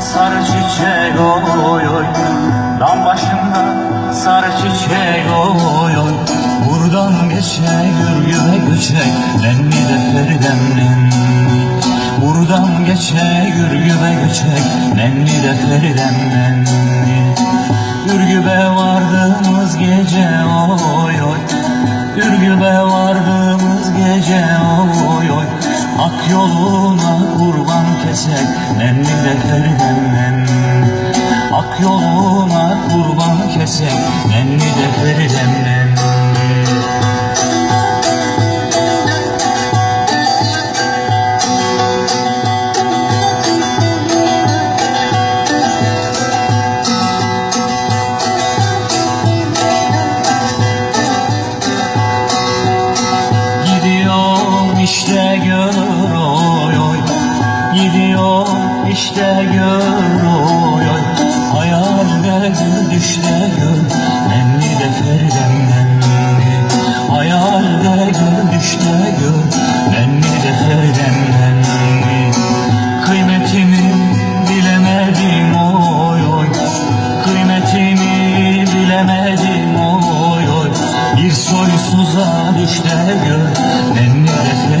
sarı çiçek oy Dam başında sarı çiçek oy Buradan geçe gürgüme göçek Lemmi de feridem lemmi Buradan geçe gürgüme göçek Lemmi de feridem lemmi Ürgübe vardığımız gece oy oy Ürgübe vardığımız gece oy oy Hak yolu kurban kesek Nenni de Feridem nenni Ak yoluna kurban kesek Nenni de Feridem gidiyor işte gör oray Hayallerde düşte gör. Nemli de ferdemlendi Hayallerde düşte gör. Nemli de ferdemlendi Kıymetimi bilemedim oy oy. Kıymetimi bilemedim oy oy. Bir soysuza düşte gör. Nemli de ferdemlendi